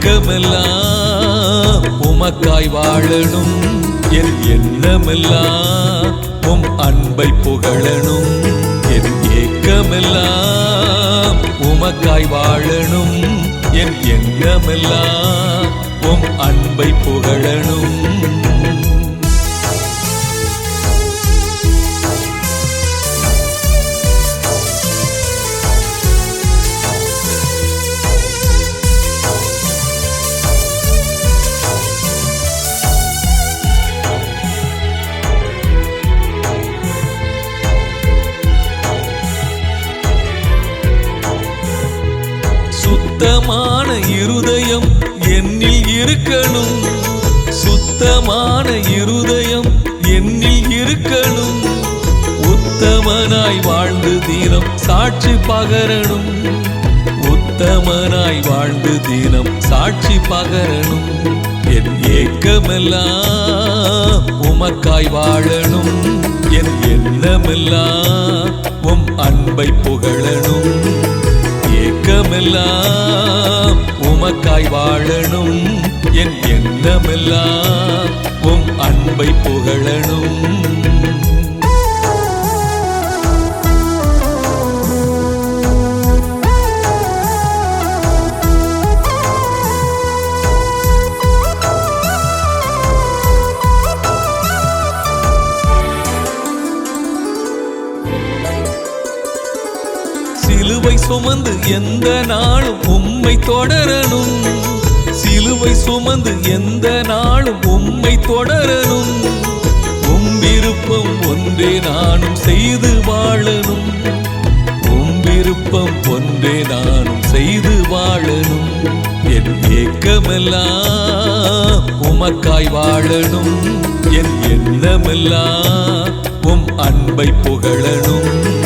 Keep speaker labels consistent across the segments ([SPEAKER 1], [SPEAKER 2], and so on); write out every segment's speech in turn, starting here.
[SPEAKER 1] ஏக்கமெல்லாம் உமக்காய் வாழணும். என் எண்ணமெல்லாம் உம் அன்பை புகழணும். என் ஏக்கமெல்லாம் உமக்காய் வாழணும். என் எண்ணமெல்லாம் உம் அன்பை புகழணும். சுத்தமான இருதயம் என்னில் இருக்கணும். சுத்தமான இருதயம் என்னில் இருக்கணும். உத்தமனாய் வாழ்ந்து தீனம் சாட்சி பகரணும். உத்தமனாய் வாழ்ந்து தீனம் சாட்சி பகரணும். என் ஏக்கமெல்லாம் உமக்காய் வாழணும். என் எண்ணமெல்லாம் உம் அன்பை புகழணும். ஏக்கமெல்லாம் உமக்காய் வாழணும். என் எண்ணமெல்லாம் உம் அன்பை புகழணும். சிலுவை சுமந்து எந்த நாளும் உம்மை தொடரணும். சிலுவை சுமந்து எந்த நாளும் உம்மை தொடரணும். உம் விருப்பம் ஒன்றே நானும் செய்து வாழணும். உம் விருப்பம் ஒன்றே நானும் செய்து வாழணும். என் ஏக்கமெல்லாம் உமக்காய் வாழணும். என் எண்ணமெல்லாம் உம் அன்பை புகழணும்.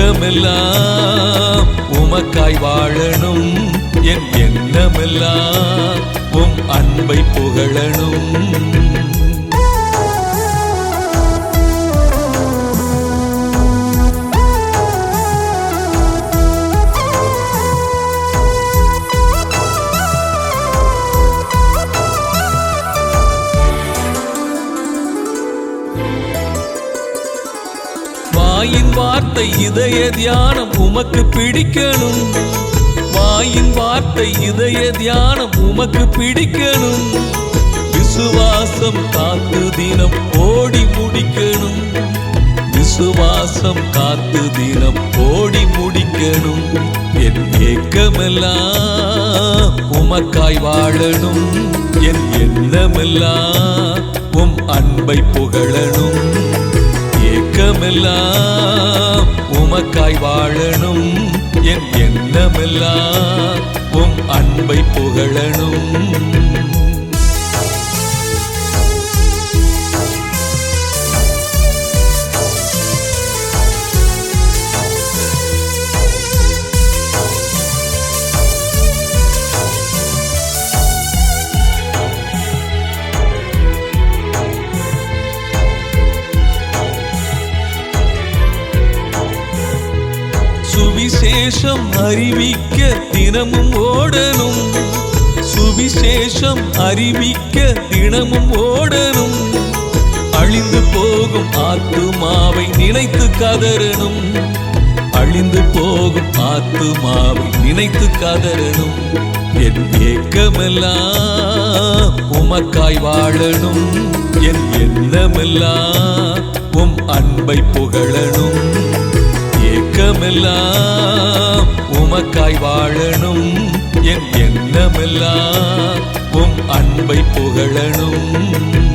[SPEAKER 1] ஏக்கமெல்லாம் உமக்காய் வாழணும். என் எண்ணமெல்லாம் உம் அன்பை புகழணும். வாயின் வார்த்தை இதய தியானம் உமக்கு பிடிக்கணும். வாயின் வார்த்தை இதய தியானம் உமக்கு பிடிக்கணும். விசுவாசம் காத்து தினம் ஓடி முடிக்கணும். விசுவாசம் காத்து தினம் ஓடி முடிக்கணும். என் ஏக்கமெல்லாம் உமக்காய் வாழணும். என் எண்ணமெல்லாம் உம் அன்பை புகழணும். ஏக்கமெல்லாம் உமக்காய் வாழணும். என் எண்ணமெல்லாம் உம் அன்பை புகழணும். சுவிசேஷம் அறிவிக்க தினமும் ஓடணும். சுவிசேஷம் அறிவிக்க தினமும் ஓடணும். அழிந்து போகும் ஆத்துமாவை நினைத்து கதறணும். அழிந்து போகும் ஆத்துமாவை நினைத்து கதறணும். என் ஏக்கமெல்லாம் உமக்காய் வாழணும். என் எண்ணமெல்லாம் உம் அன்பை புகழணும். ஏக்கமெல்லாம் உமக்காய் வாழணும். என் எண்ணமெல்லாம் உம் அன்பை புகழணும்.